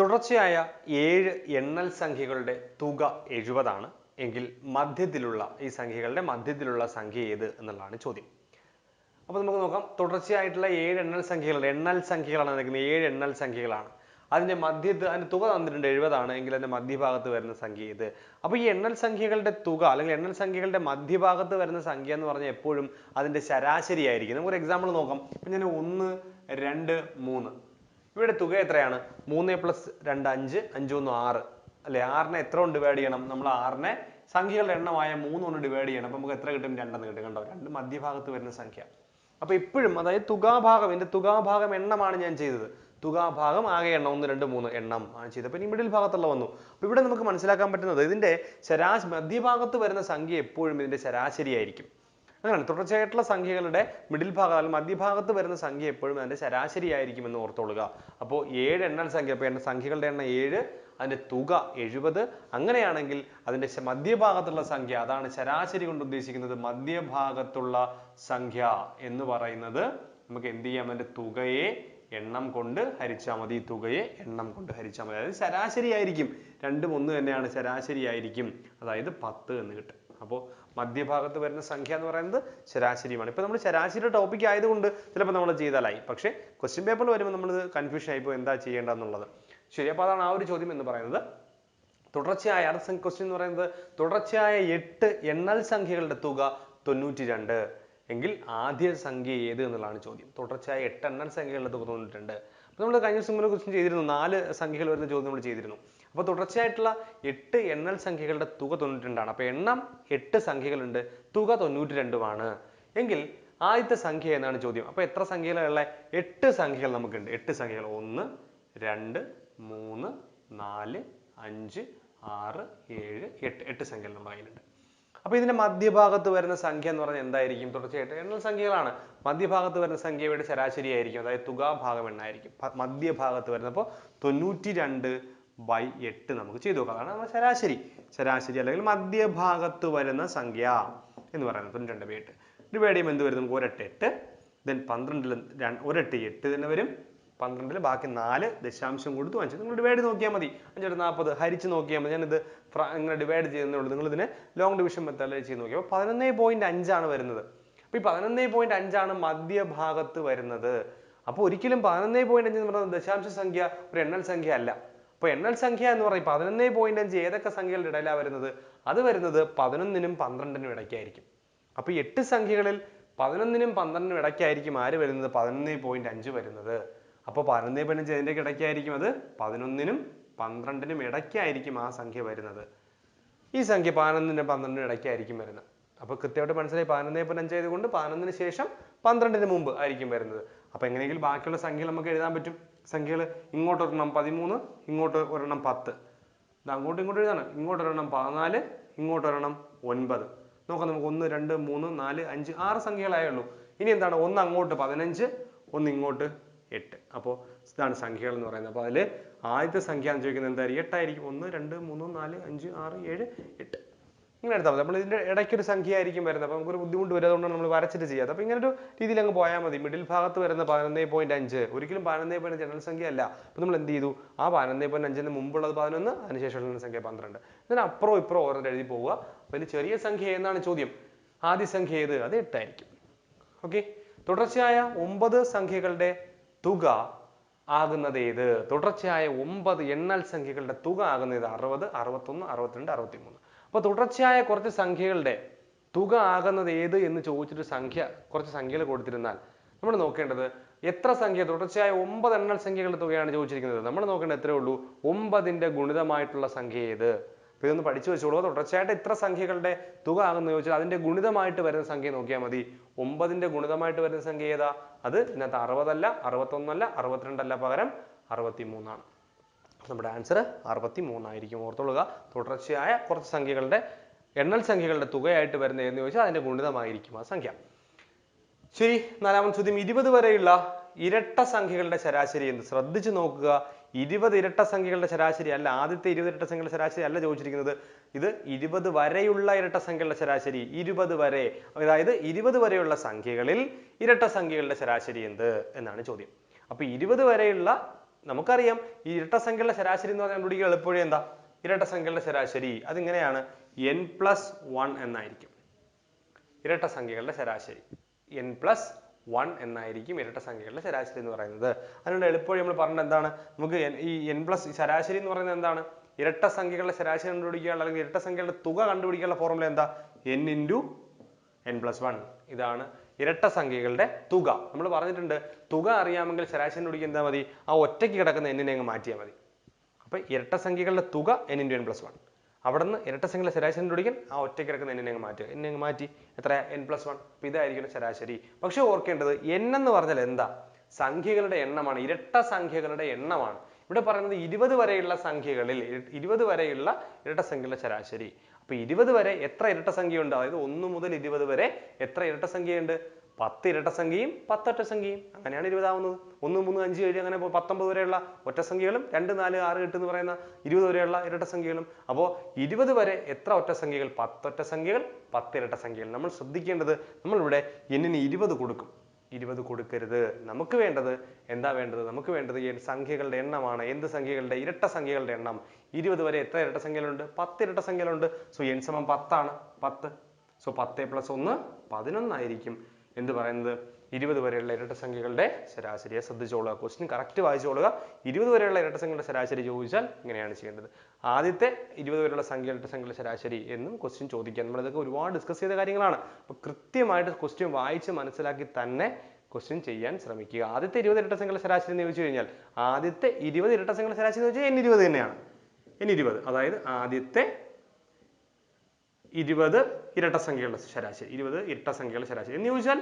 തുടർച്ചയായ ഏഴ് എണ്ണൽ സംഖ്യകളുടെ തുക എഴുപതാണ്. എങ്കിൽ മധ്യത്തിലുള്ള ഈ സംഖ്യകളുടെ മധ്യത്തിലുള്ള സംഖ്യ ഏത് എന്നുള്ളതാണ് ചോദ്യം. അപ്പോൾ നമുക്ക് നോക്കാം. തുടർച്ചയായിട്ടുള്ള ഏഴ് എണ്ണൽ സംഖ്യകളുടെ എണ്ണൽ സംഖ്യകളാണ് നിൽക്കുന്നത് ഏഴ് എണ്ണൽ സംഖ്യകളാണ്. അതിന്റെ മധ്യത്ത് അതിന്റെ തുക തന്നിട്ടുണ്ട് എഴുപതാണ്. എങ്കിൽ അതിന്റെ മധ്യഭാഗത്ത് വരുന്ന സംഖ്യ ഇത് അപ്പോൾ ഈ എണ്ണൽ സംഖ്യകളുടെ തുക അല്ലെങ്കിൽ എണ്ണൽ സംഖ്യകളുടെ മധ്യഭാഗത്ത് വരുന്ന സംഖ്യ എന്ന് പറഞ്ഞാൽ എപ്പോഴും അതിന്റെ ശരാശരി ആയിരിക്കും നമുക്കൊരു എക്സാമ്പിൾ നോക്കാം. ഇപ്പം ഞാൻ ഒന്ന് രണ്ട് മൂന്ന്. ഇവിടെ തുക എത്രയാണ്? മൂന്ന് പ്ലസ് രണ്ട് അഞ്ച് അഞ്ച് ഒന്ന് ആറ്. അല്ലെ? ആറിനെ എത്ര കൊണ്ട് ഡിവൈഡ് ചെയ്യണം? നമ്മൾ ആറിനെ സംഖ്യകളുടെ എണ്ണമായ മൂന്ന് കൊണ്ട് ഡിവൈഡ് ചെയ്യണം. അപ്പൊ നമുക്ക് എത്ര കിട്ടും? രണ്ടെന്ന് കിട്ടും. കണ്ടോ? രണ്ട് മധ്യഭാഗത്ത് വരുന്ന സംഖ്യ. അപ്പൊ ഇപ്പോഴും അതായത് തുകാഭാഗം എന്റെ തുകാഭാഗം എണ്ണമാണ് ഞാൻ ചെയ്തത്. തുകാഭാഗം ആകെ എണ്ണം ഒന്ന് രണ്ട് മൂന്ന് എണ്ണം ആണ് ചെയ്തത്. അപ്പൊ ഇനി മിഡിൽ ഭാഗത്തുള്ള വന്നു. അപ്പൊ ഇവിടെ നമുക്ക് മനസ്സിലാക്കാൻ പറ്റുന്നത് ഇതിന്റെ ശരാശ മധ്യഭാഗത്ത് വരുന്ന സംഖ്യ എപ്പോഴും ഇതിന്റെ ശരാശരി ആയിരിക്കും അങ്ങനെയാണ്. തുടർച്ചയായിട്ടുള്ള സംഖ്യകളുടെ മിഡിൽ ഭാഗം അല്ലെങ്കിൽ മധ്യഭാഗത്ത് വരുന്ന സംഖ്യ എപ്പോഴും അതിന്റെ ശരാശരി ആയിരിക്കും എന്ന് ഓർത്തോളുക. അപ്പോൾ ഏഴ് എണ്ണൽ സംഖ്യ അപ്പോൾ എണ്ണ സംഖ്യകളുടെ എണ്ണം ഏഴ് അതിന്റെ തുക എഴുപത്. അങ്ങനെയാണെങ്കിൽ അതിന്റെ മധ്യഭാഗത്തുള്ള സംഖ്യ അതാണ് ശരാശരി കൊണ്ട് ഉദ്ദേശിക്കുന്നത് മധ്യഭാഗത്തുള്ള സംഖ്യ എന്ന് പറയുന്നത് നമുക്ക് എന്ത് ചെയ്യാം? അതിന്റെ തുകയെ എണ്ണം കൊണ്ട് ഹരിച്ചാൽ മതി. തുകയെ എണ്ണം കൊണ്ട് ഹരിച്ചാൽ മതി. അതായത് ശരാശരി ആയിരിക്കും രണ്ടും ഒന്ന് തന്നെയാണ് ശരാശരി ആയിരിക്കും അതായത് പത്ത് എന്ന് കിട്ടും അപ്പോൾ മധ്യഭാഗത്ത് വരുന്ന സംഖ്യ എന്ന് പറയുന്നത് ശരാശരിയുമാണ്. ഇപ്പോൾ നമ്മൾ ശരാശരി ടോപ്പിക് ആയതുകൊണ്ട് ചിലപ്പോൾ നമ്മൾ ചെയ്താലായി പക്ഷേ ക്വസ്റ്റ്യൻ പേപ്പറിൽ വരുമ്പോൾ നമ്മൾ കൺഫ്യൂഷൻ ആയിപ്പോൾ എന്താ ചെയ്യേണ്ടതെന്നുള്ളത് ശരി അപ്പോൾ അതാണ് ആ ഒരു ചോദ്യം എന്ന് പറയുന്നത്. തുടർച്ചയായ അടുത്ത ക്വസ്റ്റ്യൻ എന്ന് പറയുന്നത് തുടർച്ചയായ എട്ട് എണ്ണൽ സംഖ്യകളുടെ തുക തൊണ്ണൂറ്റി രണ്ട് എങ്കിൽ ആദ്യ സംഖ്യ ഏത് എന്നുള്ളതാണ് ചോദ്യം. തുടർച്ചയായ എട്ട് എണ്ണൽ സംഖ്യകളുടെ തുക തൊണ്ണൂറ്റി രണ്ട് അപ്പോൾ നമ്മൾ കഴിഞ്ഞ ദിവസം ക്വസ്റ്റ്യൻ ചെയ്തിരുന്നു. നാല് സംഖ്യകൾ വരുന്ന ചോദ്യം നമ്മൾ ചെയ്തിരുന്നു. അപ്പോൾ തുടർച്ചയായിട്ടുള്ള എട്ട് എണ്ണൽ സംഖ്യകളുടെ തുക തൊണ്ണൂറ്റി രണ്ടാണ് അപ്പോൾ എണ്ണം എട്ട് സംഖ്യകളുണ്ട് തുക തൊണ്ണൂറ്റി രണ്ടുമാണ് എങ്കിൽ ആദ്യത്തെ സംഖ്യ എന്നാണ് ചോദ്യം. അപ്പോൾ എത്ര സംഖ്യകളുള്ള എട്ട് സംഖ്യകൾ നമുക്കുണ്ട്. എട്ട് സംഖ്യകൾ. ഒന്ന് രണ്ട് മൂന്ന് നാല് അഞ്ച് ആറ് ഏഴ് എട്ട്. എട്ട് സംഖ്യകൾ നമ്മുടെ കയ്യിലുണ്ട്. അപ്പോൾ ഇതിന്റെ മധ്യഭാഗത്ത് വരുന്ന സംഖ്യ എന്ന് പറഞ്ഞാൽ എന്തായിരിക്കും? തുടർച്ചയായിട്ട് എണ്ണൽ സംഖ്യകളാണ്. മധ്യഭാഗത്ത് വരുന്ന സംഖ്യയുടെ ശരാശരി ആയിരിക്കും അതായത് തുകാഭാഗം എണ്ണായിരിക്കും. ഭ- മധ്യഭാഗത്ത് വരുന്നപ്പോൾ തൊണ്ണൂറ്റി രണ്ട് ബൈ എട്ട് നമുക്ക് ചെയ്തു നോക്കാം. അതാണ് നമ്മുടെ ശരാശരി. ശരാശരി അല്ലെങ്കിൽ മധ്യഭാഗത്ത് വരുന്ന സംഖ്യ എന്ന് പറയുന്നത്. രണ്ട് ബൈ എട്ട്. ഡിവൈഡ് ചെയ്യുമ്പോൾ എന്ത് വരും? നമുക്ക് ഒരെട്ട് എട്ട് ദെൻ പന്ത്രണ്ടിൽ രണ്ട് ഒരെട്ട് എട്ട് തന്നെ വരും പന്ത്രണ്ടിൽ ബാക്കി നാല് ദശാംശം കൊടുത്തു അഞ്ച് നിങ്ങൾ ഡിവൈഡ് നോക്കിയാൽ മതി. അഞ്ചോട്ട് നാൽപ്പത് ഹരിച്ച് നോക്കിയാൽ മതി. ഞാനിത് ഇങ്ങനെ ഡിവൈഡ് ചെയ്യുന്നേ ഉള്ളൂ. നിങ്ങൾ ഇതിനെ ലോങ് ഡിവിഷൻ മെത്തേഡിൽ ചെയ്ത് നോക്കിയാൽ പതിനൊന്നേ പോയിന്റ് അഞ്ചാണ് വരുന്നത്. അപ്പോൾ ഈ പതിനൊന്ന് പോയിന്റ് അഞ്ചാണ് മധ്യഭാഗത്ത് വരുന്നത്. അപ്പോൾ ഒരിക്കലും പതിനൊന്ന് പോയിന്റ് അഞ്ച് എന്ന് പറയുന്നത് ദശാംശ സംഖ്യ ഒരു എണ്ണൽ സംഖ്യ അല്ല. അപ്പോൾ എണ്ണൽ സംഖ്യ എന്ന് പറയും പതിനൊന്ന് പോയിന്റ് അഞ്ച് ഏതൊക്കെ സംഖ്യകളുടെ ഇടയിലാണ് വരുന്നത്? അത് വരുന്നത് പതിനൊന്നിനും പന്ത്രണ്ടിനും ഇടയ്ക്കായിരിക്കും. അപ്പോൾ എട്ട് സംഖ്യകളിൽ പതിനൊന്നിനും പന്ത്രണ്ടിനും ഇടയ്ക്കായിരിക്കും ആര് വരുന്നത്? പതിനൊന്ന് പോയിന്റ് അഞ്ച് വരുന്നത്. അപ്പോൾ പതിനൊന്ന് പോയിന്റ് അഞ്ച് അതിന്റെ ഇടയ്ക്കായിരിക്കും അത്? പതിനൊന്നിനും പന്ത്രണ്ടിനും ഇടയ്ക്കായിരിക്കും ആ സംഖ്യ വരുന്നത്. ഈ സംഖ്യ പതിനൊന്നിനും പന്ത്രണ്ടിനും ഇടയ്ക്കായിരിക്കും വരുന്നത്. അപ്പോൾ കൃത്യമായിട്ട് മനസ്സിലായി പതിനൊന്ന് പോയിന്റ് അഞ്ച് ആയതുകൊണ്ട് പതിനൊന്നിന് ശേഷം പന്ത്രണ്ടിന് മുമ്പ് ആയിരിക്കും വരുന്നത്. അപ്പോൾ എങ്ങനെയെങ്കിലും ബാക്കിയുള്ള സംഖ്യകൾ നമുക്ക് എഴുതാൻ പറ്റും. സംഖ്യകൾ ഇങ്ങോട്ട് ഒരെണ്ണം പതിമൂന്ന് ഇങ്ങോട്ട് ഒരെണ്ണം പത്ത്. ഇത് അങ്ങോട്ടും ഇങ്ങോട്ടും എഴുതാണ്. ഇങ്ങോട്ട് ഒരെണ്ണം പതിനാല് ഇങ്ങോട്ട് ഒരെണ്ണം ഒൻപത്. നോക്കാം നമുക്ക് ഒന്ന് രണ്ട് മൂന്ന് നാല് അഞ്ച് ആറ് സംഖ്യകളായേ ഉള്ളൂ ഇനി എന്താണ്? ഒന്ന് അങ്ങോട്ട് പതിനഞ്ച് ഒന്ന് ഇങ്ങോട്ട് എട്ട്. അപ്പോൾ ഇതാണ് സംഖ്യകൾ എന്ന് പറയുന്നത്. അപ്പോൾ അതിൽ ആദ്യത്തെ സംഖ്യ എന്ന് ചോദിക്കുന്നത് എന്തായിരിക്കും? എട്ടായിരിക്കും. ഒന്ന് രണ്ട് മൂന്ന് നാല് അഞ്ച് ആറ് ഏഴ് എട്ട്. ഇങ്ങനെ എടുത്താൽ മതി. നമ്മൾ ഇതിന്റെ ഇടയ്ക്ക് ഒരു സംഖ്യ ആയിരിക്കും വരുന്നത്. അപ്പോൾ നമുക്കൊരു ബുദ്ധിമുട്ട് വരും. അതുകൊണ്ടാണ് നമ്മൾ വരച്ചിട്ട് ചെയ്യാത്തത് അപ്പോൾ ഇങ്ങനെ ഒരു രീതിയിൽ അങ്ങ് പോയാൽ മതി. മിഡിൽ ഭാഗത്ത് വരുന്ന പതിനൊന്നേ പോയിന്റ് അഞ്ച്. ഒരിക്കലും പതിനൊന്നേ പോയിന്റ് ജനറൽ സംഖ്യ അല്ല. അപ്പോൾ നമ്മൾ എന്ത് ചെയ്തു? ആ പതിനൊന്നേ പോയിന്റ് അഞ്ചിന് മുമ്പുള്ളത് പതിനൊന്ന് അതിനുശേഷമുള്ള സംഖ്യ പന്ത്രണ്ട്. ഇതിന് അപ്പുറം ഇപ്പുറം ഓരോന്ന് എഴുതി പോവുക. അപ്പോൾ ഇതിൽ ചെറിയ സംഖ്യ എന്നാണ് ചോദ്യം? ആദ്യ സംഖ്യ ഏത്? അത് എട്ടായിരിക്കും. ഓക്കെ? തുടർച്ചയായ ഒമ്പത് സംഖ്യകളുടെ തുക ആകുന്നത് ഏത്? തുടർച്ചയായ ഒമ്പത് എണ്ണൽ സംഖ്യകളുടെ തുക ആകുന്നത് അറുപത് അറുപത്തൊന്ന് അറുപത്തിരണ്ട് അറുപത്തിമൂന്ന്. അപ്പൊ തുടർച്ചയായ കുറച്ച് സംഖ്യകളുടെ തുക ആകുന്നത് ഏത് എന്ന് ചോദിച്ചിട്ട് സംഖ്യ കുറച്ച് സംഖ്യകൾ കൊടുത്തിരുന്നാൽ നമ്മൾ നോക്കേണ്ടത് എത്ര സംഖ്യ തുടർച്ചയായ ഒമ്പത് എണ്ണൽ സംഖ്യകളുടെ തുകയാണ് ചോദിച്ചിരിക്കുന്നത്. നമ്മൾ നോക്കേണ്ടത് എത്രയേ ഉള്ളൂ? ഒമ്പതിന്റെ ഗുണിതമായിട്ടുള്ള സംഖ്യ ഏത്? അപ്പോൾ ഇതൊന്ന് പഠിച്ചു വെച്ചോളൂ. തുടർച്ചയായിട്ട് ഇത്ര സംഖ്യകളുടെ തുക ആകുന്ന ചോദിച്ചാൽ അതിന്റെ ഗുണിതമായിട്ട് വരുന്ന സംഖ്യ നോക്കിയാൽ മതി. ഒമ്പതിന്റെ ഗുണിതമായിട്ട് വരുന്ന സംഖ്യ ഏതാ? അത് ഇതിനകത്ത് അറുപതല്ല അറുപത്തൊന്നല്ല അറുപത്തിരണ്ടല്ല പകരം അറുപത്തി മൂന്നാണ് നമ്മുടെ ആൻസർ അറുപത്തി മൂന്നായിരിക്കും ഓർത്തുകൊള്ളുക. തുടർച്ചയായ കുറച്ച് സംഖ്യകളുടെ എണ്ണൽ സംഖ്യകളുടെ തുകയായിട്ട് വരുന്ന എന്ന് ചോദിച്ചാൽ അതിന്റെ ഗുണിതമായിരിക്കും ആ സംഖ്യ. ശരി നാലാമത്തെ ചോദ്യം. ഇരുപത് വരെയുള്ള ഇരട്ട സംഖ്യകളുടെ ശരാശരി എന്ന് ശ്രദ്ധിച്ചു നോക്കുക. ഇരുപത് ഇരട്ട സംഖ്യകളുടെ ശരാശരി അല്ല. ആദ്യത്തെ ഇരുപത് ഇരട്ട സംഖ്യകളുടെ ശരാശരി അല്ല ചോദിച്ചിരിക്കുന്നത്. ഇത് ഇരുപത് വരെയുള്ള ഇരട്ട സംഖ്യകളുടെ ശരാശരി. ഇരുപത് വരെ. അതായത് ഇരുപത് വരെയുള്ള സംഖ്യകളിൽ ഇരട്ട സംഖ്യകളുടെ ശരാശരി എന്ത്? എന്നാണ് ചോദ്യം. അപ്പൊ ഇരുപത് വരെയുള്ള നമുക്കറിയാം ഈ ഇരട്ട സംഖ്യകളുടെ ശരാശരി എന്ന് പറഞ്ഞാൽ കണ്ടുപിടിക്കുക എളുപ്പവഴി എന്താ? ഇരട്ട സംഖ്യകളുടെ ശരാശരി. അതിങ്ങനെയാണ് എൻ പ്ലസ് വൺ എന്നായിരിക്കും. ഇരട്ട സംഖ്യകളുടെ ശരാശരി. എൻ പ്ലസ് വൺ എന്നായിരിക്കും ഇരട്ട സംഖ്യകളുടെ ശരാശരി എന്ന് പറയുന്നത്. അതിനുള്ള എളുപ്പവഴി നമ്മൾ പറഞ്ഞത് എന്താണ്? നമുക്ക് ഈ എൻ പ്ലസ് ശരാശരി എന്ന് പറയുന്നത് എന്താണ്? ഇരട്ട സംഖ്യകളുടെ ശരാശരി കണ്ടുപിടിക്കാനുള്ള അല്ലെങ്കിൽ ഇരട്ട സംഖ്യകളുടെ തുക കണ്ടുപിടിക്കാനുള്ള ഫോർമുല എന്താ? N into N plus one ഇതാണ് ഇരട്ട സംഖ്യകളുടെ തുക. നമ്മൾ പറഞ്ഞിട്ടുണ്ട് തുക അറിയാമെങ്കിൽ ശരാശരി കണ്ടുപിടിക്കാൻ എന്താ മതി? ആ ഒറ്റയ്ക്ക് കിടക്കുന്ന എന്നിനെ അങ്ങ് മാറ്റിയാൽ മതി. അപ്പോൾ ഇരട്ട സംഖ്യകളുടെ തുക N into N plus one അവിടെ നിന്ന് ഇരട്ട സംഖ്യയിലെ ശരാശരി കണ്ടുപിടിക്കാൻ ആ ഒറ്റയ്ക്ക് കിടക്കുന്ന എന്നിനെ അങ്ങ് മാറ്റുക. എന്നെ അങ്ങ് മാറ്റി. എത്ര എൻ പ്ലസ് വൺ അപ്പം ഇതായിരിക്കണം ശരാശരി. പക്ഷെ ഓർക്കേണ്ടത് എൻ എന്ന് പറഞ്ഞാൽ എന്താ? സംഖ്യകളുടെ എണ്ണമാണ്. ഇരട്ട സംഖ്യകളുടെ എണ്ണമാണ്. ഇവിടെ പറയുന്നത് ഇരുപത് വരെയുള്ള സംഖ്യകളിൽ ഇര- ഇരുപത് വരെയുള്ള ഇരട്ട സംഖ്യകളുടെ ശരാശരി. അപ്പൊ ഇരുപത് വരെ എത്ര ഇരട്ട സംഖ്യയുണ്ട്? അതായത് ഒന്ന് മുതൽ ഇരുപത് വരെ എത്ര ഇരട്ട സംഖ്യയുണ്ട്? പത്ത് ഇരട്ട സംഖ്യയും പത്തൊറ്റ സംഖ്യയും. അങ്ങനെയാണ് ഇരുപതാവുന്നത് ഒന്ന് മൂന്ന് അഞ്ച് ഏഴ് അങ്ങനെ പത്തൊമ്പത് വരെയുള്ള ഒറ്റ സംഖ്യകളും രണ്ട് നാല് ആറ് എട്ട് എന്ന് പറയുന്ന ഇരുപത് വരെയുള്ള ഇരട്ട സംഖ്യകളും. അപ്പോൾ ഇരുപത് വരെ എത്ര ഒറ്റ സംഖ്യകൾ? പത്തൊറ്റ സംഖ്യകൾ പത്ത് ഇരട്ട സംഖ്യകൾ. നമ്മൾ ശ്രദ്ധിക്കേണ്ടത് നമ്മളിവിടെ എന്നിന് ഇരുപത് കൊടുക്കും. ഇരുപത് കൊടുക്കരുത്. നമുക്ക് വേണ്ടത് എന്താ വേണ്ടത്? നമുക്ക് വേണ്ടത് സംഖ്യകളുടെ എണ്ണമാണ്. എന്ത് സംഖ്യകളുടെ? ഇരട്ട സംഖ്യകളുടെ എണ്ണം. ഇരുപത് വരെ എത്ര ഇരട്ട സംഖ്യകളുണ്ട്? പത്ത് ഇരട്ട സംഖ്യകളുണ്ട്. സോ എൻ സമം പത്താണ്. പത്ത്. സോ പത്ത് പ്ലസ് ഒന്ന് പതിനൊന്നായിരിക്കും. എന്ത് പറയുന്നത്? ഇരുപത് വരെയുള്ള ഇരട്ട സംഖ്യകളുടെ ശരാശരിയെ ശ്രദ്ധിച്ചോളുക. ക്വസ്റ്റ്യൻ കറക്റ്റ് വായിച്ചോളുക ഇരുപത് വരെയുള്ള ഇരട്ട സംഖ്യകളുടെ ശരാശരി ചോദിച്ചാൽ ഇങ്ങനെയാണ് ചെയ്യേണ്ടത്. ആദ്യത്തെ ഇരുപത് വരെയുള്ള സംഖ്യ ഇരട്ട സംഖ്യകളുടെ ശരാശരി എന്നും ക്വസ്റ്റ്യൻ ചോദിക്കുക നമ്മൾ ഇതൊക്കെ ഒരുപാട് ഡിസ്കസ് ചെയ്ത കാര്യങ്ങളാണ്. അപ്പോൾ കൃത്യമായിട്ട് ക്വസ്റ്റ്യൻ വായിച്ച് മനസ്സിലാക്കി തന്നെ ക്വസ്റ്റ്യൻ ചെയ്യാൻ ശ്രമിക്കുക. ആദ്യത്തെ ഇരുപത് ഇരട്ട സംഖ്യകളുടെ ശരാശരി എന്ന് ചോദിച്ചു കഴിഞ്ഞാൽ ആദ്യത്തെ ഇരുപത് ഇരട്ട സംഖ്യകളുടെ ശരാശരി എന്ന് വെച്ചാൽ എൻ ഇരുപത് തന്നെയാണ്. എൻ ഇരുപത്. അതായത് ആദ്യത്തെ ഇരുപത് ഇരട്ട സംഖ്യകളുടെ ശരാശരി. ഇരുപത് ഇരട്ട സംഖ്യകളുടെ ശരാശരി. എന്ന് ചോദിച്ചാൽ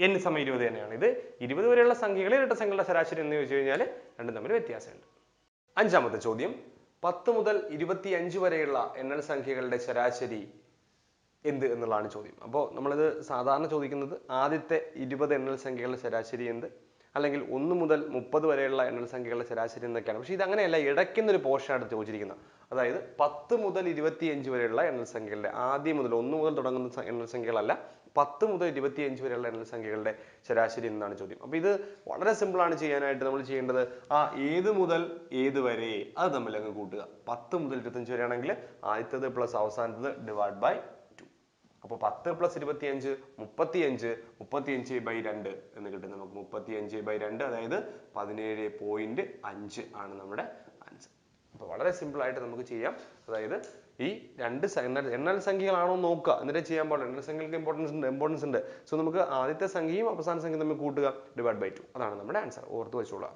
n സമയം ഇരുപത് തന്നെയാണ്. ഇത് ഇരുപത് വരെയുള്ള സംഖ്യകളിൽ ഇരട്ട സംഖ്യകളുടെ ശരാശരി എന്ന് ചോദിച്ചു കഴിഞ്ഞാൽ രണ്ടും തമ്മിൽ വ്യത്യാസമുണ്ട്. അഞ്ചാമത്തെ ചോദ്യം. പത്ത് മുതൽ ഇരുപത്തി അഞ്ച് വരെയുള്ള എണ്ണൽ സംഖ്യകളുടെ ശരാശരി എന്ത് എന്നുള്ളതാണ് ചോദ്യം. അപ്പോൾ നമ്മളിത് സാധാരണ ചോദിക്കുന്നത് ആദ്യത്തെ ഇരുപത് എണ്ണൽ സംഖ്യകളുടെ ശരാശരി എന്ത്? അല്ലെങ്കിൽ ഒന്ന് മുതൽ മുപ്പത് വരെയുള്ള എണ്ണൽ സംഖ്യകളുടെ ശരാശരി എന്നൊക്കെയാണ്. പക്ഷേ ഇത് അങ്ങനെയല്ല ഇടയ്ക്കുന്നൊരു പോർഷനാണ് ചോദിച്ചിരിക്കുന്നത്. അതായത് പത്ത് മുതൽ ഇരുപത്തിയഞ്ച് വരെയുള്ള എണ്ണൽ സംഖ്യകളുടെ ആദ്യം മുതൽ ഒന്ന് മുതൽ തുടങ്ങുന്ന എണ്ണൽ സംഖ്യകളല്ല പത്ത് മുതൽ ഇരുപത്തിയഞ്ച് വരെയുള്ള എണ്ണൽ സംഖ്യകളുടെ ശരാശരി എന്നാണ് ചോദ്യം. അപ്പോൾ ഇത് വളരെ സിമ്പിൾ ആണ് ചെയ്യാനായിട്ട് നമ്മൾ ചെയ്യേണ്ടത്. ആ ഏത് മുതൽ ഏത് വരെ? അത് തമ്മിൽ അങ്ങ് കൂട്ടുക. പത്ത് മുതൽ ഇരുപത്തഞ്ച് വരെയാണെങ്കിൽ ആദ്യത്തേത് പ്ലസ് അവസാനത്തത് ഡിവൈഡ് ബൈ ടു അപ്പോൾ പത്ത് പ്ലസ് ഇരുപത്തിയഞ്ച് മുപ്പത്തിയഞ്ച് മുപ്പത്തിയഞ്ച് ബൈ രണ്ട് എന്ന് കിട്ടും നമുക്ക്. മുപ്പത്തിയഞ്ച് ബൈ രണ്ട് അതായത് പതിനേഴ് പോയിന്റ് അഞ്ച് ആണ് നമ്മുടെ ആൻസർ അപ്പോൾ വളരെ സിമ്പിൾ ആയിട്ട് നമുക്ക് ചെയ്യാം. അതായത് ഈ രണ്ട് എണ്ണൽ സംഖ്യകളാണോ നോക്കുക. എന്നിട്ട് ചെയ്യാൻ പാടില്ല? എണ്ണൽ സംഖ്യകൾക്ക് ഇമ്പോർട്ടൻസ് ഉണ്ട് ഇമ്പോർട്ടൻസ് ഉണ്ട്. സോ നമുക്ക് ആദ്യത്തെ സംഖ്യയും അവസാന സംഖ്യയും തമ്മിൽ കൂട്ടുക ഡിവൈഡ് ബൈ ടു അതാണ് നമ്മുടെ ആൻസർ ഓർത്ത് വെച്ചോളുക.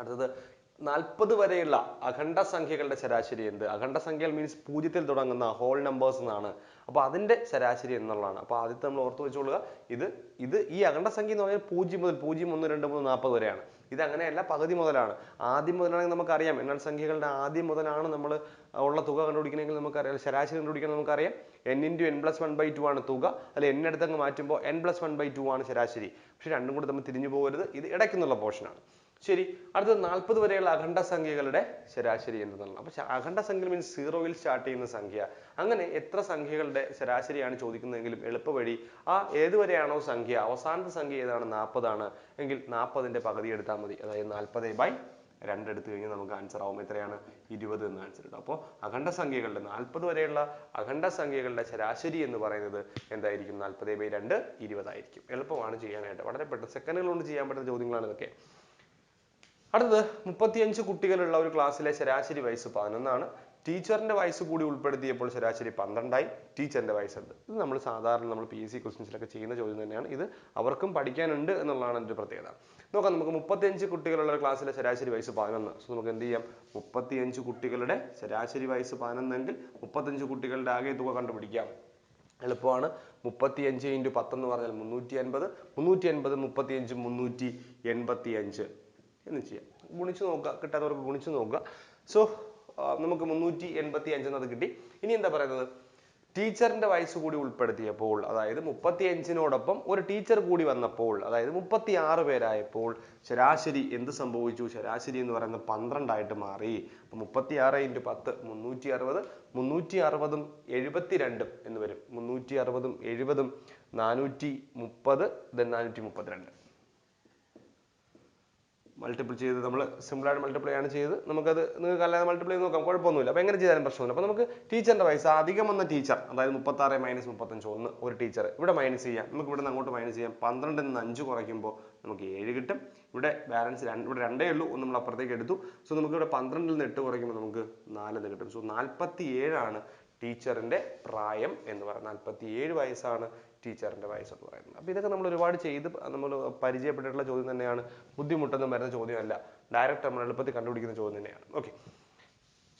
അടുത്തത് നാൽപ്പത് വരെയുള്ള അഖണ്ഡ സംഖ്യകളുടെ ശരാശരി എന്ത്? അഖണ്ഡ സംഖ്യകൾ മീൻസ് പൂജ്യത്തിൽ തുടങ്ങുന്ന ഹോൾ നമ്പേഴ്സ് എന്നാണ്. അപ്പോൾ അതിന്റെ ശരാശരി എന്നുള്ളതാണ്. അപ്പോൾ ആദ്യത്തെ നമ്മൾ ഓർത്ത് വെച്ചോളുക ഇത് ഇത് ഈ അഖണ്ഡ സംഖ്യ എന്ന് പറഞ്ഞാൽ പൂജ്യം മുതൽ പൂജ്യം ഒന്ന് രണ്ട് മൂന്ന് നാൽപ്പത് വരെയാണ്. ഇത് അങ്ങനെയല്ല പകുതി മുതലാണ്. ആദ്യം മുതലാണെങ്കിൽ നമുക്കറിയാം എണ്ണൽ സംഖ്യകളുടെ ആദ്യം മുതലാണ് നമ്മൾ ഉള്ള തുക കണ്ടുപിടിക്കണമെങ്കിൽ നമുക്കറിയാം. ശരാശരി കണ്ടുപിടിക്കണം നമുക്കറിയാം. N into N plus one by two ആണ് തുക. അല്ല എൻ എടുത്തങ്ങ് മാറ്റുമ്പോൾ N plus one by two ആണ് ശരാശരി. പക്ഷെ രണ്ടും കൂടി നമ്മൾ തിരിഞ്ഞു പോകരുത്. ഇത് ഇടയ്ക്കുന്നുള്ള പോർഷനാണ് ശരി അടുത്തത് നാൽപ്പത് വരെയുള്ള അഖണ്ഡ സംഖ്യകളുടെ ശരാശരി എന്തെന്നുള്ളത്. അപ്പോൾ അഖണ്ഡ സംഖ്യ മീൻസ് സീറോയിൽ സ്റ്റാർട്ട് ചെയ്യുന്ന സംഖ്യ. അങ്ങനെ എത്ര സംഖ്യകളുടെ ശരാശരിയാണ് ചോദിക്കുന്നതെങ്കിലും എളുപ്പവഴി ആ ഏതുവരെയാണോ സംഖ്യ അവസാനത്തെ സംഖ്യ ഏതാണ്? നാൽപ്പതാണ് എങ്കിൽ നാൽപ്പതിന്റെ പകുതി എടുത്താൽ മതി. അതായത് നാൽപ്പത് ബൈ രണ്ട് എടുത്തു കഴിഞ്ഞാൽ നമുക്ക് ആൻസർ ആവും. എത്രയാണ്? ഇരുപത് എന്ന് ആൻസർ കിട്ടും അപ്പോൾ അഖണ്ഡ സംഖ്യകളുടെ നാൽപ്പത് വരെയുള്ള അഖണ്ഡ സംഖ്യകളുടെ ശരാശരി എന്ന് പറയുന്നത് എന്തായിരിക്കും? നാൽപ്പത് ബൈ രണ്ട് ഇരുപതായിരിക്കും എളുപ്പമാണ് ചെയ്യാനായിട്ട്. വളരെ പെട്ടെന്ന് സെക്കൻഡുകൾ കൊണ്ട് ചെയ്യാൻ പറ്റുന്ന ചോദ്യങ്ങളാണ് ഇതൊക്കെ. അടുത്തത് മുപ്പത്തിയഞ്ച് കുട്ടികളുള്ള ഒരു ക്ലാസ്സിലെ ശരാശരി വയസ്സ് പതിനൊന്നാണ്. ടീച്ചറിന്റെ വയസ്സ് കൂടി ഉൾപ്പെടുത്തിയപ്പോൾ ശരാശരി പന്ത്രണ്ടായി. ടീച്ചറിന്റെ വയസ്സുണ്ട്. ഇത് നമ്മൾ സാധാരണ നമ്മൾ പി എസ് സി ക്വസ്റ്റ്യൻസിലൊക്കെ ചെയ്യുന്ന ചോദ്യം തന്നെയാണ്. ഇത് അവർക്കും പഠിക്കാനുണ്ട് എന്നുള്ളതാണ് എന്റെ പ്രത്യേകത. നോക്കാം നമുക്ക് മുപ്പത്തിയഞ്ച് കുട്ടികളുള്ള ഒരു ക്ലാസ്സിലെ ശരാശരി വയസ്സ് പതിനൊന്ന്. സോ നമുക്ക് എന്ത് ചെയ്യാം? മുപ്പത്തിയഞ്ച് കുട്ടികളുടെ ശരാശരി വയസ്സ് പതിനൊന്നെങ്കിൽ മുപ്പത്തഞ്ച് കുട്ടികളുടെ ആകെ തുക കണ്ടുപിടിക്കാം. എളുപ്പമാണ്. മുപ്പത്തിയഞ്ച് ഇന്റു പത്തെന്ന് പറഞ്ഞാൽ മുന്നൂറ്റി അൻപത് മുന്നൂറ്റി അൻപത് മുപ്പത്തിയഞ്ച് മുന്നൂറ്റി എൺപത്തി അഞ്ച് എന്ന് ചെയ്യാം. ഗുണിച്ച് നോക്കുക. കിട്ടാത്തവർക്ക് ഗുണിച്ച് നോക്കുക. സോ നമുക്ക് മുന്നൂറ്റി എൺപത്തി അഞ്ചെന്നത് കിട്ടി. ഇനി എന്താ പറയുന്നത്? ടീച്ചറിന്റെ വയസ്സ് കൂടി ഉൾപ്പെടുത്തിയപ്പോൾ അതായത് മുപ്പത്തി അഞ്ചിനോടൊപ്പം ഒരു ടീച്ചർ കൂടി വന്നപ്പോൾ അതായത് മുപ്പത്തി ആറ് പേരായപ്പോൾ ശരാശരി എന്ത് സംഭവിച്ചു? ശരാശരി എന്ന് പറയുന്നത് പന്ത്രണ്ടായിട്ട് മാറി. അപ്പം മുപ്പത്തി ആറ് ഇന്റു പത്ത് മുന്നൂറ്റി അറുപത് മുന്നൂറ്റി അറുപതും എഴുപത്തിരണ്ടും എന്ന് വരും. മുന്നൂറ്റി അറുപതും എഴുപതും നാനൂറ്റി മുപ്പത് ദെൻ നാനൂറ്റി മുപ്പത്തിരണ്ട് മൾട്ടിപ്പിൾ ചെയ്ത് നമ്മൾ സിമ്പിളായിട്ട് മൾട്ടിപ്ലൈ ആണ് ചെയ്ത് നമുക്കത് നിങ്ങൾക്ക് അല്ലാതെ മൾട്ടിപ്ലൈ ചെയ്ത് നോക്കാം കുഴപ്പമൊന്നുമില്ല. അപ്പോൾ എങ്ങനെ ചെയ്താലും പ്രശ്നമില്ല. അപ്പോൾ നമുക്ക് ടീച്ചറിന്റെ വയസ്സ് അധികം വന്ന ടീച്ചർ അതായത് മുപ്പത്താറ് മൈനസ് മുപ്പത്തഞ്ച് ഒന്ന് ഒരു ടീച്ചർ ഇവിടെ മൈനസ് ചെയ്യാം. നമുക്ക് ഇവിടെ നിന്ന് അങ്ങോട്ട് മൈനസ് ചെയ്യാം. പന്ത്രണ്ടിൽ നിന്ന് അഞ്ച് കുറയ്ക്കുമ്പോൾ നമുക്ക് ഏഴ് കിട്ടും. ഇവിടെ ബാലൻസ് രണ്ട് ഇവിടെ രണ്ടേ ഉള്ളൂ. ഒന്ന് നമ്മൾ അപ്പുറത്തേക്ക് എടുത്തു. സോ നമുക്ക് ഇവിടെ പന്ത്രണ്ടിൽ നിന്ന് എട്ട് കുറയ്ക്കുമ്പോൾ നമുക്ക് നാലെന്ന് കിട്ടും. സോ നാൽപ്പത്തി ഏഴാണ് ടീച്ചറിന്റെ പ്രായം എന്ന് പറയുന്നത് നാൽപ്പത്തി ഏഴ് വയസ്സാണ് ടീച്ചറിന്റെ വയസ്സ് എന്ന് പറയുന്നത്. അപ്പോൾ ഇതൊക്കെ നമ്മൾ ഒരുപാട് ചെയ്ത് നമ്മൾ പരിചയപ്പെട്ടിട്ടുള്ള ചോദ്യം തന്നെയാണ്. ബുദ്ധിമുട്ടൊന്നും വരുന്ന ചോദ്യമല്ല. ഡയറക്റ്റ് നമ്മൾ എളുപ്പത്തിൽ കണ്ടുപിടിക്കുന്ന ചോദ്യം തന്നെയാണ്. ഓക്കെ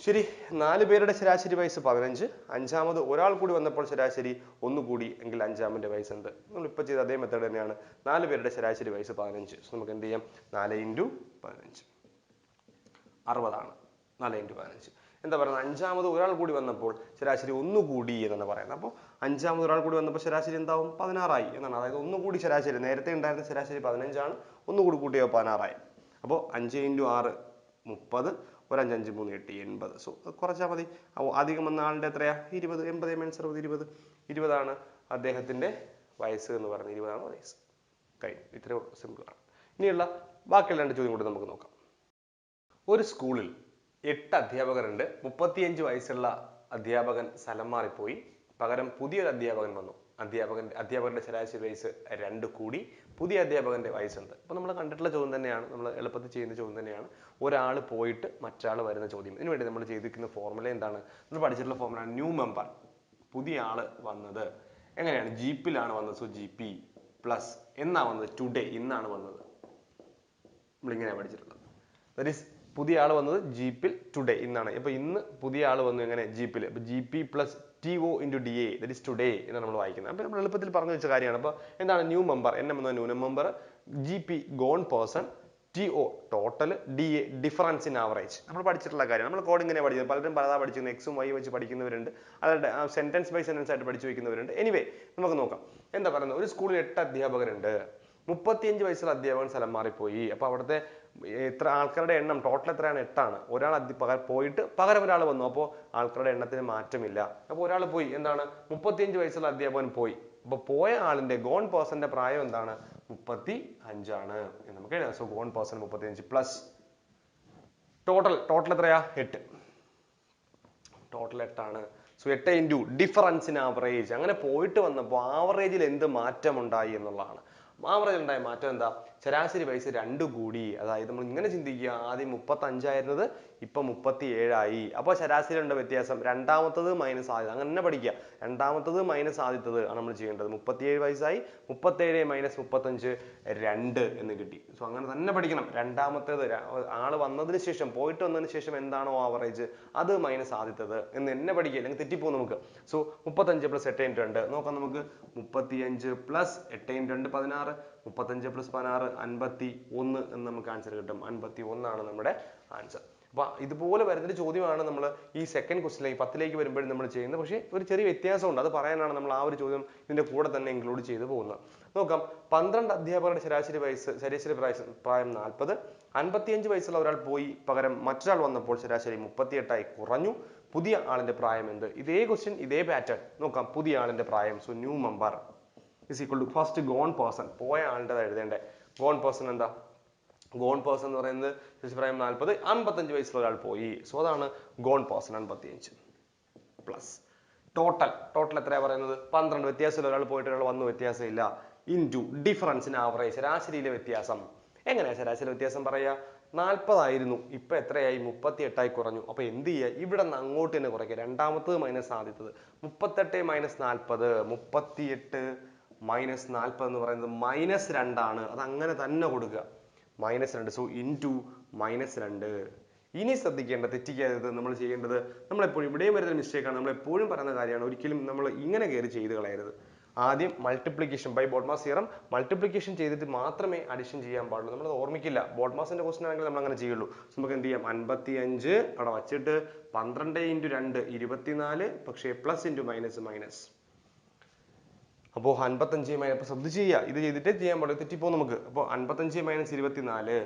ശരി നാല് പേരുടെ ശരാശരി വയസ്സ് പതിനഞ്ച്. അഞ്ചാമത് ഒരാൾ കൂടി വന്നപ്പോൾ ശരാശരി ഒന്ന് കൂടി എങ്കിൽ അഞ്ചാമന്റെ വയസ്സ് എന്ത്? നമ്മൾ ഇപ്പോൾ ചെയ്ത അതേ മെത്തേഡ് തന്നെയാണ്. നാല് പേരുടെ ശരാശരി വയസ്സ് പതിനഞ്ച്. സോ നമുക്ക് എന്ത് ചെയ്യാം? നാല് ഇന്റു പതിനഞ്ച്. അറുപതാണ്. നാല് ഇന്റു പതിനഞ്ച്. എന്താ പറയുന്നത്? അഞ്ചാമത് ഒരാൾ കൂടി വന്നപ്പോൾ ശരാശരി ഒന്നുകൂടി എന്നാണ് പറയുന്നത്. അപ്പോൾ അഞ്ചാമത് ഒരാൾ കൂടി വന്നപ്പോൾ ശരാശരി എന്താവും? പതിനാറായി എന്നാണ്. അതായത് ഒന്ന് കൂടി ശരാശരി. നേരത്തെ ഉണ്ടായിരുന്ന ശരാശരി പതിനഞ്ചാണ്. ഒന്ന് കൂടി കൂട്ടിയോ പതിനാറായി. അപ്പോൾ അഞ്ച് ഇന്റു ആറ് മുപ്പത് ഒരു അഞ്ച് അഞ്ച് മൂന്ന് എട്ട് എൺപത്. സോ കുറച്ചാൽ മതി. അപ്പോൾ അധികം വന്ന ആളുടെ എത്രയാ? ഇരുപത്. എൺപത് മൈനസ് അറുപത് ഇരുപത്. ഇരുപതാണ് അദ്ദേഹത്തിന്റെ വയസ്സ് എന്ന് പറയുന്നത് ഇരുപതാണ് വയസ്സ്. കഴിഞ്ഞു. ഇത്രയും സിമ്പിളാണ് ഇനിയുള്ള ബാക്കിയുള്ള രണ്ട് ചോദ്യം കൂടി നമുക്ക് നോക്കാം. ഒരു സ്കൂളിൽ എട്ട് അധ്യാപകരുണ്ട്. മുപ്പത്തിയഞ്ച് വയസ്സുള്ള അധ്യാപകൻ സ്ഥലം മാറിപ്പോയി. പകരം പുതിയൊരു അധ്യാപകൻ വന്നു. അധ്യാപകൻ അധ്യാപകന്റെ ശരാശരി വയസ്സ് രണ്ട് കൂടി. പുതിയ അധ്യാപകന്റെ വയസ്സുണ്ട്. അപ്പോൾ നമ്മൾ കണ്ടിട്ടുള്ള ചോദ്യം തന്നെയാണ്. നമ്മൾ എളുപ്പത്തിൽ ചെയ്യുന്ന ചോദ്യം തന്നെയാണ്. ഒരാൾ പോയിട്ട് മറ്റാൾ വരുന്ന ചോദ്യം. ഇതിനു വേണ്ടി നമ്മൾ ചെയ്തിരിക്കുന്ന ഫോർമുല എന്താണ്? നമ്മൾ പഠിച്ചിട്ടുള്ള ഫോർമുല ന്യൂ മെമ്പർ പുതിയ ആൾ വന്നത്. എങ്ങനെയാണ്? ജീപ്പിലാണ് വന്നത്. സോ ജി പി പ്ലസ് എന്നാണ് വന്നത്? ടുഡേ ഇന്നാണ് വന്നത്. നമ്മളിങ്ങനെയാണ് പഠിച്ചിട്ടുള്ളത്. ദറ്റ് ഈസ് പുതിയ ആൾ വന്നത് ജീപ്പിൽ ടുഡേ ഇന്നാണ്. അപ്പോൾ ഇന്ന് പുതിയ ആൾ വന്നു എങ്ങനെ? ജീപ്പിൽ അപ്പോൾ G P plus T O into D A that is today എന്നാണ് നമ്മൾ വായിക്കുന്നത്. അപ്പോൾ നമ്മൾ എളുപ്പത്തിൽ പറഞ്ഞു വെച്ച കാര്യമാണ്. അപ്പോൾ എന്താണ് ന്യൂ മെമ്പർ എൻ എം എന്ന new member G P gone person T O total D A difference in average നമ്മൾ പഠിച്ചിട്ടുള്ള കാര്യം. നമ്മൾ കോഡ് ഇങ്ങനെ പഠിക്കുന്നത് പലരും പലതാ പഠിക്കുന്നത് എക്സും വൈ വെച്ച് പഠിക്കുന്നവരുണ്ട്. അതായത് സെന്റൻസ് ബൈ സെന്റൻസ് ആയിട്ട് പഠിച്ചു വയ്ക്കുന്നവരുണ്ട്. എനിവേ നമുക്ക് നോക്കാം. എന്താ പറയുന്നത്? ഒരു സ്കൂളിൽ എട്ട് അധ്യാപകരുണ്ട്. മുപ്പത്തിയഞ്ച് വയസ്സുള്ള അധ്യാപകൻ സ്ഥലം മാറിപ്പോയി. അപ്പോൾ അവിടുത്തെ എത്ര ആൾക്കാരുടെ എണ്ണം ടോട്ടൽ എത്രയാണ്? എട്ടാണ്. ഒരാൾ അതി പോയിട്ട് പകരം ഒരാൾ വന്നു. അപ്പോൾ ആൾക്കാരുടെ എണ്ണത്തിന് മാറ്റമില്ല. അപ്പോൾ ഒരാൾ പോയി. എന്താണ്? മുപ്പത്തിയഞ്ച് വയസ്സുള്ള അധ്യാപകൻ പോയി. അപ്പോൾ പോയ ആളിന്റെ ഗോൺ പേഴ്സന്റെ പ്രായം എന്താണ്? മുപ്പത്തി അഞ്ചാണ് നമുക്ക് എഴുതാം. സോ ഗോൺ പേഴ്സൺ മുപ്പത്തിയഞ്ച് പ്ലസ് ടോട്ടൽ ടോട്ടൽ എത്രയാ? എട്ട്. ടോട്ടൽ എട്ടാണ്. സോ എട്ട് ഇന്റു ഡിഫറൻസ് ഇൻ ആവറേജ് അങ്ങനെ പോയിട്ട് വന്നപ്പോൾ ആവറേജിൽ എന്ത് മാറ്റം ഉണ്ടായി എന്നുള്ളതാണ് ആവറേജിൽ ഉണ്ടായ മാറ്റം എന്താ? ശരാശരി വയസ്സ് രണ്ട് കൂടി. അതായത് നമ്മൾ ഇങ്ങനെ ചിന്തിക്കുക ആദ്യം മുപ്പത്തഞ്ചായിരുന്നത് ഇപ്പൊ മുപ്പത്തി ഏഴായി അപ്പോൾ ഉണ്ട് വ്യത്യാസം രണ്ടാമത്തത് മൈനസ് ആദ്യം അങ്ങനെ തന്നെ പഠിക്കുക. രണ്ടാമത്തത് മൈനസ് ആദ്യത്തത് ആണ് നമ്മൾ ചെയ്യേണ്ടത്. മുപ്പത്തിയേഴ് വയസ്സായി മുപ്പത്തേഴ് മൈനസ് മുപ്പത്തഞ്ച് രണ്ട് എന്ന് കിട്ടി. സോ അങ്ങനെ തന്നെ പഠിക്കണം. രണ്ടാമത്തേത് ആൾ വന്നതിന് ശേഷം പോയിട്ട് വന്നതിന് ശേഷം എന്താണോ ആവറേജ് അത് മൈനസ് ആദ്യത്തത് എന്ന് തന്നെ പഠിക്കുക. അല്ലെങ്കിൽ തെറ്റിപ്പോകും നമുക്ക്. സോ മുപ്പത്തഞ്ച് പ്ലസ് എട്ട് രണ്ട്. നോക്കാം നമുക്ക്. മുപ്പത്തിയഞ്ച് പ്ലസ് എട്ട് രണ്ട് പതിനാറ്. മുപ്പത്തഞ്ച് പ്ലസ് പതിനാറ് അൻപത്തി ഒന്ന് എന്ന് നമുക്ക് ആൻസർ കിട്ടും. അൻപത്തി ഒന്നാണ് നമ്മുടെ ആൻസർ അപ്പൊ ഇതുപോലെ വരുന്നൊരു ചോദ്യമാണ് നമ്മൾ ഈ സെക്കൻഡ് ക്വസ്റ്റിലേക്ക് പത്തിലേക്ക് വരുമ്പോഴും നമ്മൾ ചെയ്യുന്നത്. പക്ഷേ ഒരു ചെറിയ വ്യത്യാസമുണ്ട്. അത് പറയാനാണ് നമ്മൾ ആ ഒരു ചോദ്യം ഇതിന്റെ കൂടെ തന്നെ ഇൻക്ലൂഡ് ചെയ്ത് പോകുന്നത്. നോക്കാം. പന്ത്രണ്ട് അധ്യാപകരുടെ ശരാശരി വയസ്സ് ശരാശരി പ്രായം പ്രായം നാൽപ്പത്. അൻപത്തിയഞ്ച് വയസ്സുള്ള ഒരാൾ പോയി പകരം മറ്റൊരാൾ വന്നപ്പോൾ ശരാശരി മുപ്പത്തിയെട്ടായി കുറഞ്ഞു. പുതിയ ആളിന്റെ പ്രായം എന്ത്? ഇതേ ക്വസ്റ്റ്യൻ ഇതേ പാറ്റേൺ നോക്കാം. പുതിയ ആളിന്റെ പ്രായം. So new member is equal to first gone person പോയ ആളുടെ എഴുതേണ്ടത് ഗോൺ പേഴ്സൺ എന്താ? ഗോൺ പേഴ്സൺ എന്ന് പറയുന്നത് ശരാശരി പ്രായം നാൽപ്പത് അൻപത്തഞ്ച് വയസ്സുള്ള ഒരാൾ പോയി. സോ അതാണ് ഗോൺ പേഴ്സൺ അൻപത്തിയഞ്ച് പ്ലസ് ടോട്ടൽ ടോട്ടൽ എത്രയാണ് പറയുന്നത്? പന്ത്രണ്ട്. വ്യത്യാസമില്ല. ഒരാൾ പോയിട്ട് ഒരാൾ വന്നു. വ്യത്യാസമില്ല. ഇന്റു ഡിഫറൻസ് ഇൻ ആവറേജ് ശരാശരിയിലെ വ്യത്യാസം. എങ്ങനെയാണ് ശരാശരി വ്യത്യാസം പറയുക? നാൽപ്പതായിരുന്നു ഇപ്പൊ എത്രയായി? മുപ്പത്തി എട്ടായി കുറഞ്ഞു. അപ്പോൾ എന്ത് ചെയ്യുക? ഇവിടെ നിന്ന് അങ്ങോട്ട് തന്നെ കുറയ്ക്കുക. രണ്ടാമത്തത് മൈനസ് ആദ്യത്തത്. മുപ്പത്തെട്ട് മൈനസ് നാൽപ്പത് മുപ്പത്തിയെട്ട് മൈനസ് നാൽപ്പത് എന്ന് പറയുന്നത് മൈനസ് രണ്ടാണ്. അത് അങ്ങനെ തന്നെ കൊടുക്കുക. മൈനസ് രണ്ട്. സോ ഇൻ ടു മൈനസ് രണ്ട്. ഇനി ശ്രദ്ധിക്കേണ്ട തെറ്റിക്കാത്തത് നമ്മൾ ചെയ്യേണ്ടത് നമ്മളെപ്പോഴും ഇവിടെയും വരുന്ന മിസ്റ്റേക്കാണ് നമ്മൾ എപ്പോഴും പറയുന്ന കാര്യമാണ്. ഒരിക്കലും നമ്മൾ ഇങ്ങനെ കയറി ചെയ്ത് കളയരുത്. ആദ്യം multiplication by BODMAS theorem multiplication ചെയ്തിട്ട് മാത്രമേ അഡിഷൻ ചെയ്യാൻ പാടുള്ളൂ. നമ്മളത് ഓർമ്മിക്കില്ല. ബോഡ്മാസിന്റെ ക്വസ്റ്റൻ ആണെങ്കിൽ നമ്മൾ അങ്ങനെ ചെയ്യുള്ളൂ. നമുക്ക് എന്ത് ചെയ്യാം? അൻപത്തി അഞ്ച് അവിടെ വച്ചിട്ട് പന്ത്രണ്ട് ഇന്റു രണ്ട് ഇരുപത്തിനാല് പക്ഷേ പ്ലസ് ഇന്റു മൈനസ് മൈനസ് അപ്പോൾ അൻപത്തഞ്ച് മൈനസ് അപ്പോൾ ശ്രദ്ധിച്ച് ചെയ്യുക. ഇത് ചെയ്തിട്ടേ ചെയ്യാൻ പാടുള്ളൂ. തെറ്റിപ്പോൾ നമുക്ക്. അപ്പോൾ അൻപത്തഞ്ച് മൈനസ് ഇരുപത്തിനാല്.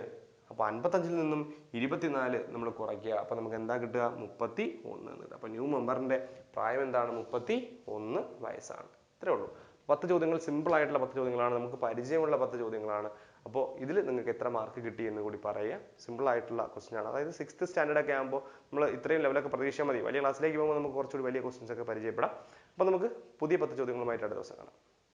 അപ്പോൾ അൻപത്തഞ്ചിൽ നിന്നും ഇരുപത്തിനാല് നമ്മൾ കുറയ്ക്കുക. അപ്പോൾ നമുക്ക് എന്താ കിട്ടുക? മുപ്പത്തി ഒന്ന് കിട്ടുക അപ്പോൾ ന്യൂ മെമ്പറിന്റെ പ്രായം എന്താണ്? മുപ്പത്തി ഒന്ന് വയസ്സാണ്. ഇത്രേ ഉള്ളൂ. പത്ത് ചോദ്യങ്ങൾ സിമ്പിൾ ആയിട്ടുള്ള പത്ത് ചോദ്യങ്ങളാണ്. നമുക്ക് പരിചയമുള്ള പത്ത് ചോദ്യങ്ങളാണ്. അപ്പോൾ ഇതിൽ നിങ്ങൾക്ക് എത്ര മാർക്ക് കിട്ടി എന്ന് കൂടി പറയുക. സിമ്പിൾ ആയിട്ടുള്ള ക്വസ്റ്റ്യൻ ആണ്. അതായത് സിക്സ്ത് സ്റ്റാൻഡേർഡ് ഒക്കെ ആകുമ്പോൾ നമ്മൾ ഇത്രയും ലെവലൊക്കെ പ്രതീക്ഷ മതി. വലിയ ക്ലാസ്സിലേക്ക് പോകുമ്പോൾ നമുക്ക് കുറച്ചുകൂടി വലിയ ക്വസ്റ്റ്യൻസ് ഒക്കെ പരിചയപ്പെടാം. അപ്പോൾ നമുക്ക് പുതിയ പത്ത് ചോദ്യങ്ങളുമായിട്ട് അടുത്ത ദിവസം കാണാം.